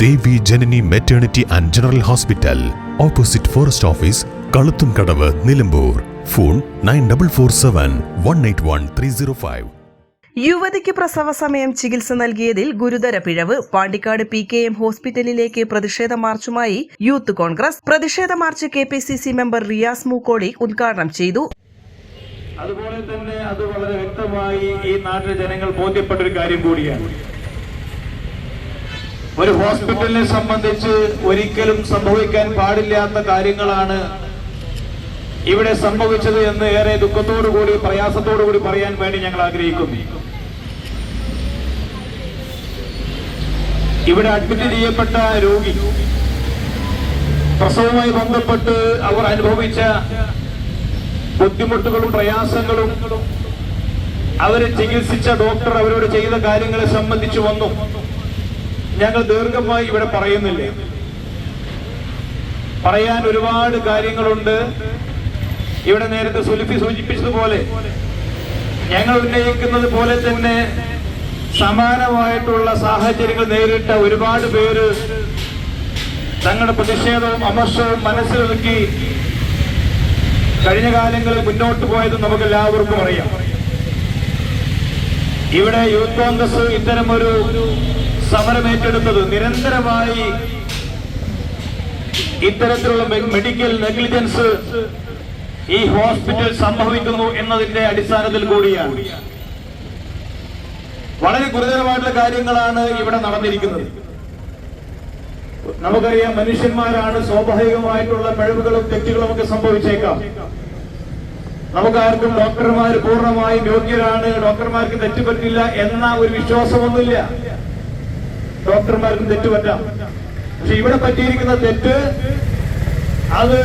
Devi Janani maternity and general hospital opposite forest office Kaluthum Kadavu Nilambur. Phone nine double four seven one eight one three zero five. യുവതിക്ക് പ്രസവ സമയം ചികിത്സ നൽകിയതിൽ ഗുരുതര പിഴവ്. Pandikkad P K M ഹോസ്പിറ്റലിലേക്ക് പ്രതിഷേധ മാർച്ചുമായി യൂത്ത് കോൺഗ്രസ്. പ്രതിഷേധ march K P C C member Riyas Mookkodi ഉദ്ഘാടനം ചെയ്തു. അതുപോലെ തന്നെ അത് വളരെ വ്യക്തമായി ഈ നാട്ടിലെ ജനങ്ങൾ ബോധ്യപ്പെട്ട ഒരു കാര്യം കൂടിയാണ്. ഒരു ഹോസ്പിറ്റലിനെ സംബന്ധിച്ച് ഒരിക്കലും സംഭവിക്കാൻ പാടില്ലാത്ത കാര്യങ്ങളാണ് ഇവിടെ സംഭവിച്ചത് എന്ന് ഏറെ ദുഃഖത്തോടു കൂടി കൂടി പറയാൻ വേണ്ടി ഞങ്ങൾ ആഗ്രഹിക്കുന്നു. ഇവിടെ അഡ്മിറ്റ് ചെയ്യപ്പെട്ട രോഗി പ്രസവവുമായി ബന്ധപ്പെട്ട് അവർ അനുഭവിച്ച ബുദ്ധിമുട്ടുകളും പ്രയാസങ്ങളും അവരെ ചികിത്സിച്ച ഡോക്ടർ അവരോട് ചെയ്ത കാര്യങ്ങളെ സംബന്ധിച്ചു വന്നു. ഞങ്ങൾ ദീർഘമായി ഇവിടെ പറയുന്നില്ലേ? പറയാൻ ഒരുപാട് കാര്യങ്ങളുണ്ട്. ഇവിടെ നേരത്തെ സുലിഫി സൂചിപ്പിച്ചതുപോലെ ഞങ്ങൾ ഉന്നയിക്കുന്നത് പോലെ തന്നെ സമാനമായിട്ടുള്ള സാഹചര്യങ്ങൾ നേരിട്ട ഒരുപാട് പേര് തങ്ങളുടെ പ്രതിഷേധവും അമർഷവും മനസ്സിലൊതുക്കി കഴിഞ്ഞ കാലങ്ങളിൽ മുന്നോട്ട് പോയത് നമുക്ക് എല്ലാവർക്കും അറിയാം. ഇവിടെ യൂത്ത് കോൺഗ്രസ് ഇത്തരം ഒരു സമരം ഏറ്റെടുത്തത് നിരന്തരമായി ഇത്തരത്തിലുള്ള മെഡിക്കൽ നെഗ്ലിജൻസ് ഈ ഹോസ്പിറ്റൽ സംഭവിക്കുന്നു എന്നതിന്റെ അടിസ്ഥാനത്തിൽ കൂടിയാണ്. വളരെ ഗുരുതരമായിട്ടുള്ള കാര്യങ്ങളാണ് ഇവിടെ നടന്നിരിക്കുന്നത്. നമുക്കറിയാം മനുഷ്യന്മാരാണ് സ്വാഭാവികമായിട്ടുള്ള പിഴവുകളും തെറ്റുകളും ഒക്കെ സംഭവിച്ചേക്കാം. നമുക്കാർക്കും ഡോക്ടർമാർ പൂർണമായും യോഗ്യരാണ്. ഡോക്ടർമാർക്ക് തെറ്റുപറ്റില്ല എന്ന ഒരു വിശ്വാസമൊന്നുമില്ല. ഡോക്ടർമാർക്കും തെറ്റുപറ്റാം പക്ഷെ ഇവിടെ പറ്റിയിരിക്കുന്ന തെറ്റ് അത്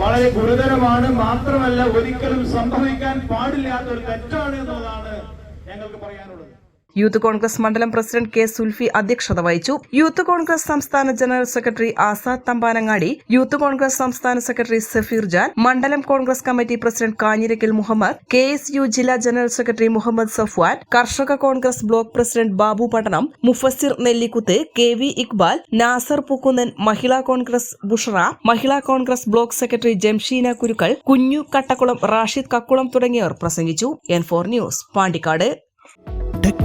വളരെ ഗുരുതരമാണ്. മാത്രമല്ല ഒരിക്കലും സംഭവിക്കാൻ പാടില്ലാത്ത ഒരു തെറ്റാണ് എന്നുള്ളതാണ് ഞങ്ങൾക്ക് പറയാനുള്ളത്. യൂത്ത് കോൺഗ്രസ് മണ്ഡലം പ്രസിഡന്റ് കെ സുൽഫി അധ്യക്ഷത വഹിച്ചു. യൂത്ത് കോൺഗ്രസ് സംസ്ഥാന general secretary Azad Thampanangadi Youth Congress സംസ്ഥാന സെക്രട്ടറി സഫീർ ജാൻ മണ്ഡലം Congress committee president Kanjirakkal Muhammad K S U ജില്ലാ general secretary Muhammad Safwan Karshaka Congress block president Babu Pattanam Mufasir Nellikuth K V Iqbal Nasar Pookkunnan Mahila Congress Bushra Mahila Congress block secretary Jamsheena Kurukkal Kunju Kattakkulam Rashid Kakkulam തുടങ്ങിയവർ പ്രസംഗിച്ചു. N four news Pandikkad.